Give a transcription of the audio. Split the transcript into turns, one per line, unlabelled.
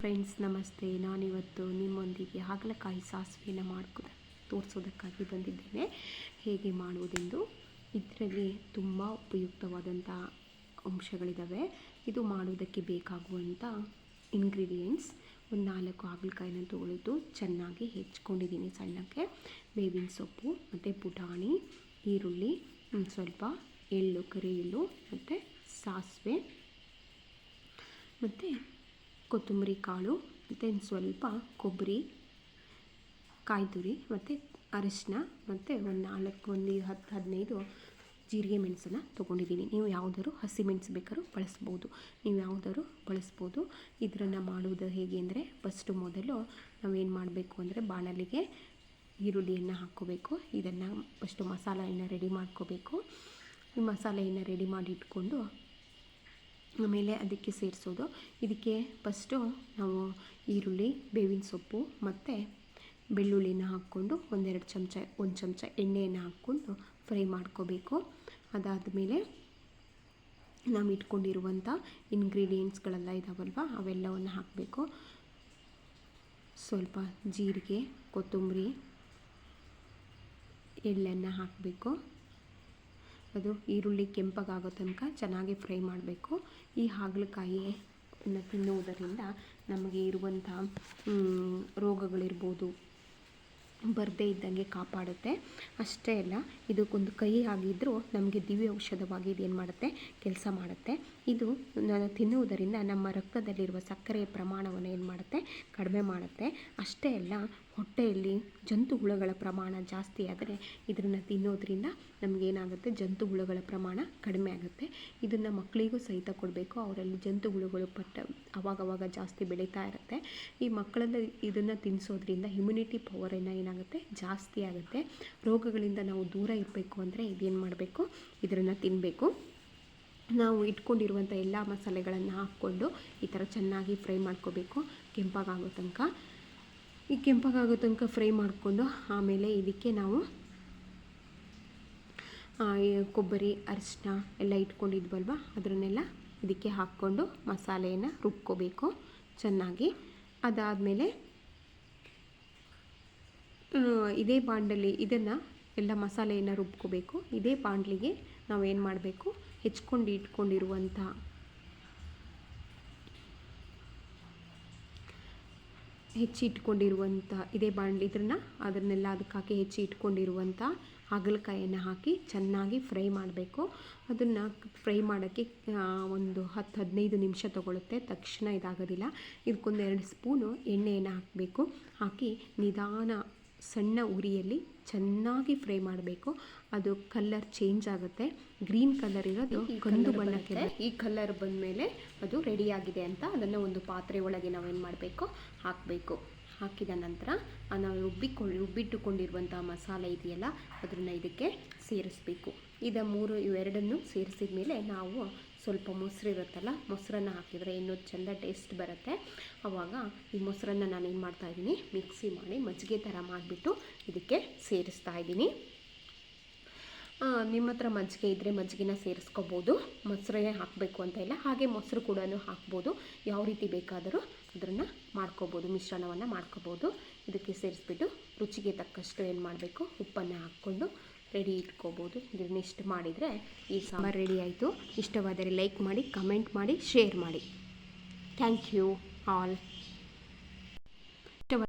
Friends, ನಮಸ್ತೆ. ನಾನಿವತ್ತು ನಿಮ್ಮೊಂದಿಗೆ ಹಾಗಲಕಾಯಿ ಸಾಸಿವೆಯನ್ನು ಮಾಡ್ಕೊ, ತೋರಿಸೋದಕ್ಕಾಗಿ ಬಂದಿದ್ದೇನೆ. ಹೇಗೆ ಮಾಡುವುದೆಂದು ಇದರಲ್ಲಿ ತುಂಬ ಉಪಯುಕ್ತವಾದಂಥ ಅಂಶಗಳಿದ್ದಾವೆ ಇದು ಮಾಡುವುದಕ್ಕೆ ಬೇಕಾಗುವಂಥ ಇಂಗ್ರೀಡಿಯೆಂಟ್ಸ್ ಒಂದು ನಾಲ್ಕು ಹಾಗಲಕಾಯಿನ ತೊಳೆದು ಚೆನ್ನಾಗಿ ಹೆಚ್ಕೊಂಡಿದ್ದೀನಿ ಸಣ್ಣಕ್ಕೆ. ಬೇವಿನ ಸೊಪ್ಪು, ಮತ್ತು ಪುಟಾಣಿ ಈರುಳ್ಳಿ ಸ್ವಲ್ಪ ಎಳ್ಳು ಕರಿ ಎಳ್ಳು ಮತ್ತು ಸಾಸಿವೆ, ಮತ್ತು ಕೊತ್ತಂಬರಿ ಕಾಳು, ಮತ್ತು ಸ್ವಲ್ಪ ಕೊಬ್ಬರಿ ಕಾಯಿ ತುರಿ ಮತ್ತು ಅರಿಶಿನ ಮತ್ತು ಒಂದು ನಾಲ್ಕು, ಒಂದು ಹತ್ತು, ಹದಿನೈದು ಜೀರಿಗೆ ಮೆಣಸನ್ನು ತೊಗೊಂಡಿದ್ದೀನಿ ನೀವು ಯಾವುದಾದ್ರು ಹಸಿಮೆಣಸು ಬೇಕಾದ್ರೂ ಬಳಸ್ಬೋದು. ನೀವು ಯಾವುದಾದ್ರು ಬಳಸ್ಬೋದು. ಇದನ್ನು ಮಾಡುವುದು ಹೇಗೆ ಅಂದರೆ ಫಸ್ಟು ಮೊದಲು ನಾವೇನು ಮಾಡಬೇಕು ಅಂದರೆ, ಬಾಣಲಿಗೆ ಈರುಳ್ಳಿಯನ್ನು ಹಾಕ್ಕೋಬೇಕು. ಇದನ್ನು ಫಸ್ಟು ಮಸಾಲೆಯನ್ನು ರೆಡಿ ಮಾಡ್ಕೋಬೇಕು. ಈ ಮಸಾಲೆಯನ್ನು ರೆಡಿ ಮಾಡಿ ಇಟ್ಕೊಂಡು ಆಮೇಲೆ ಅದಕ್ಕೆ ಸೇರಿಸೋದು. ಇದಕ್ಕೆ ಫಸ್ಟು ನಾವು ಈರುಳ್ಳಿ, ಬೇವಿನ ಸೊಪ್ಪು ಮತ್ತು ಬೆಳ್ಳುಳ್ಳಿನ ಹಾಕ್ಕೊಂಡು ಒಂದೆರಡು ಚಮಚ, ಒಂದು ಚಮಚ ಎಣ್ಣೆಯನ್ನು ಹಾಕ್ಕೊಂಡು ಫ್ರೈ ಮಾಡ್ಕೋಬೇಕು. ಅದಾದಮೇಲೆ ನಾವು ಇಟ್ಕೊಂಡಿರುವಂಥ ಇಂಗ್ರೀಡಿಯೆಂಟ್ಸ್ಗಳೆಲ್ಲ ಇದಾವಲ್ವ, ಅವೆಲ್ಲವನ್ನು ಹಾಕಬೇಕು. ಸ್ವಲ್ಪ ಜೀರಿಗೆ, ಕೊತ್ತಂಬರಿ, ಎಳ್ಳನ್ನು ಹಾಕಬೇಕು. ಅದು ಈರುಳ್ಳಿ ಕೆಂಪಗಾಗೋ ತನಕ ಚೆನ್ನಾಗಿ ಫ್ರೈ ಮಾಡಬೇಕು. ಈ ಹಾಗಲಕಾಯಿ ತಿನ್ನುವುದರಿಂದ ನಮಗೆ ಇರುವಂಥ ರೋಗಗಳಿರ್ಬೋದು, ಬರದೇ ಇದ್ದಂಗೆ ಕಾಪಾಡುತ್ತೆ. ಅಷ್ಟೇ ಅಲ್ಲ, ಇದಕ್ಕೊಂದು ಕೈ ಆಗಿದ್ದರೂ ನಮಗೆ ದಿವ್ಯ ಔಷಧವಾಗಿ ಇದೇನು ಮಾಡುತ್ತೆ? ಕೆಲಸ ಮಾಡುತ್ತೆ. ಇದು ನಾನು ತಿನ್ನುವುದರಿಂದ ನಮ್ಮ ರಕ್ತದಲ್ಲಿರುವ ಸಕ್ಕರೆಯ ಪ್ರಮಾಣವನ್ನು ಏನು ಮಾಡುತ್ತೆ? ಕಡಿಮೆ ಮಾಡುತ್ತೆ. ಅಷ್ಟೇ ಅಲ್ಲ ಹೊಟ್ಟೆಯಲ್ಲಿ ಜಂತು ಹುಳುಗಳ ಪ್ರಮಾಣ ಜಾಸ್ತಿ ಆದರೆ ಇದನ್ನು ತಿನ್ನೋದ್ರಿಂದ ನಮಗೇನಾಗುತ್ತೆ ಜಂತು ಹುಳುಗಳ ಪ್ರಮಾಣ ಕಡಿಮೆ ಆಗುತ್ತೆ. ಇದನ್ನು ಮಕ್ಕಳಿಗೂ ಸಹಿತ ಕೊಡಬೇಕು. ಅವರಲ್ಲಿ ಜಂತು ಹುಳುಗಳು ಪಟ್ಟ ಅವಾಗವಾಗ ಜಾಸ್ತಿ ಬೆಳೀತಾ ಇರುತ್ತೆ. ಈ ಮಕ್ಕಳಲ್ಲಿ ಇದನ್ನು ತಿನ್ನಿಸೋದ್ರಿಂದ ಇಮ್ಯುನಿಟಿ ಪವರನ್ನು ಏನಾಗುತ್ತೆ? ಜಾಸ್ತಿ ಆಗುತ್ತೆ. ರೋಗಗಳಿಂದ ನಾವು ದೂರ ಇರಬೇಕು ಅಂದರೆ ಇದೇನು ಮಾಡಬೇಕು? ಇದನ್ನು ತಿನ್ನಬೇಕು ನಾವು ಇಟ್ಕೊಂಡಿರುವಂಥ ಎಲ್ಲ ಮಸಾಲೆಗಳನ್ನು ಹಾಕ್ಕೊಂಡು ಈ ಥರ ಚೆನ್ನಾಗಿ ಫ್ರೈ ಮಾಡ್ಕೋಬೇಕು. ಕೆಂಪಾಗೋ ತನಕ. ಈ ಕೆಂಪಾಗೋ ತನಕ ಫ್ರೈ ಮಾಡಿಕೊಂಡು ಆಮೇಲೆ ಇದಕ್ಕೆ ನಾವು ಕೊಬ್ಬರಿ ಅರಿಶಿನ ಎಲ್ಲ ಇಟ್ಕೊಂಡಿದ್ವಲ್ವ? ಅದನ್ನೆಲ್ಲ ಇದಕ್ಕೆ ಹಾಕ್ಕೊಂಡು ಮಸಾಲೆಯನ್ನು ರುಬ್ಕೋಬೇಕು ಚೆನ್ನಾಗಿ. ಅದಾದಮೇಲೆ ಇದೇ ಬಾಂಡಲಿ ಇದನ್ನು ಎಲ್ಲ ಮಸಾಲೆಯನ್ನು ರುಬ್ಕೋಬೇಕು. ಇದೇ ಬಾಂಡ್ಲಿಗೆ ಏನು ಮಾಡಬೇಕು? ಹೆಚ್ಕೊಂಡು ಇಟ್ಕೊಂಡಿರುವಂಥ ಹೆಚ್ಚಿ ಇಟ್ಕೊಂಡಿರುವಂಥ ಇದೇ ಬಾಣಲಿ ಇದನ್ನ ಅದನ್ನೆಲ್ಲ ಅದಕ್ಕೆ ಹಾಕಿ ಹೆಚ್ಚಿ ಇಟ್ಕೊಂಡಿರುವಂಥ ಹಾಗಲಕಾಯನ್ನು ಹಾಕಿ ಚೆನ್ನಾಗಿ ಫ್ರೈ ಮಾಡಬೇಕು. ಅದನ್ನು ಫ್ರೈ ಮಾಡೋಕ್ಕೆ ಒಂದು ಹತ್ತು ಹದಿನೈದು ನಿಮಿಷ ತಗೊಳುತ್ತೆ. ತಕ್ಷಣ ಇದಾಗೋದಿಲ್ಲ. ಇದಕ್ಕೊಂದು ಎರಡು ಸ್ಪೂನು ಎಣ್ಣೆಯನ್ನು ಹಾಕಬೇಕು. ಹಾಕಿ ನಿಧಾನ ಸಣ್ಣ ಉರಿಯಲ್ಲಿ ಚೆನ್ನಾಗಿ ಫ್ರೈ ಮಾಡಬೇಕು. ಅದು ಕಲರ್ ಚೇಂಜ್ ಆಗುತ್ತೆ. ಗ್ರೀನ್ ಕಲರ್ ಇರೋದು ಕಂದು ಬಣ್ಣಕ್ಕೆ ಈ ಕಲರ್ ಬಂದಮೇಲೆ ಅದು ರೆಡಿಯಾಗಿದೆ ಅಂತ ಅದನ್ನು ಒಂದು ಪಾತ್ರೆ ಒಳಗೆ ನಾವೇನು ಮಾಡಬೇಕು? ಹಾಕಬೇಕು. ಹಾಕಿದ ನಂತರ ನಾವು ರುಬ್ಬಿಕೊಂಡು ರುಬ್ಬಿಟ್ಟುಕೊಂಡಿರುವಂಥ ಮಸಾಲೆ ಇದೆಯಲ್ಲ ಅದನ್ನು ಇದಕ್ಕೆ ಸೇರಿಸ್ಬೇಕು. ಇದ ಮೂರು ಇವೆರಡನ್ನು ಸೇರಿಸಿದ ಮೇಲೆ ನಾವು ಸ್ವಲ್ಪ ಮೊಸರು ಇರುತ್ತಲ್ಲ, ಮೊಸರನ್ನು ಹಾಕಿದರೆ ಇನ್ನೂ ಚೆಂದ ಟೇಸ್ಟ್ ಬರುತ್ತೆ. ಆವಾಗ ಈ ಮೊಸರನ್ನು ನಾನು ಏನು ಮಾಡ್ತಾಯಿದ್ದೀನಿ ಮಿಕ್ಸಿ ಮಾಡಿ ಮಜ್ಜಿಗೆ ಥರ ಮಾಡಿಬಿಟ್ಟು ಇದಕ್ಕೆ ಸೇರಿಸ್ತಾ ಇದ್ದೀನಿ. ನಿಮ್ಮ ಹತ್ರ ಮಜ್ಜಿಗೆ ಇದ್ದರೆ ಮಜ್ಜಿಗೆನ ಸೇರಿಸ್ಕೋಬೋದು. ಮೊಸರೇ ಹಾಕಬೇಕು ಅಂತ ಇಲ್ಲ, ಹಾಗೆ ಮೊಸರು ಕೂಡ ಹಾಕ್ಬೋದು. ಯಾವ ರೀತಿ ಬೇಕಾದರೂ ಅದನ್ನು ಮಾಡ್ಕೋಬೋದು, ಮಿಶ್ರಣವನ್ನು ಮಾಡ್ಕೋಬೋದು. ಇದಕ್ಕೆ ಸೇರಿಸ್ಬಿಟ್ಟು ರುಚಿಗೆ ತಕ್ಕಷ್ಟು ಏನು ಮಾಡಬೇಕು, ಉಪ್ಪನ್ನು ಹಾಕ್ಕೊಂಡು ರೆಡಿ ಇಟ್ಕೋಬೋದು. ಇದನ್ನ ಇಷ್ಟು ಮಾಡಿದರೆ ಈ ಸಾಂಬಾರು ರೆಡಿ ಆಯಿತು. ಇಷ್ಟವಾದರೆ ಲೈಕ್ ಮಾಡಿ ಕಮೆಂಟ್ ಮಾಡಿ ಶೇರ್ ಮಾಡಿ. Thank you all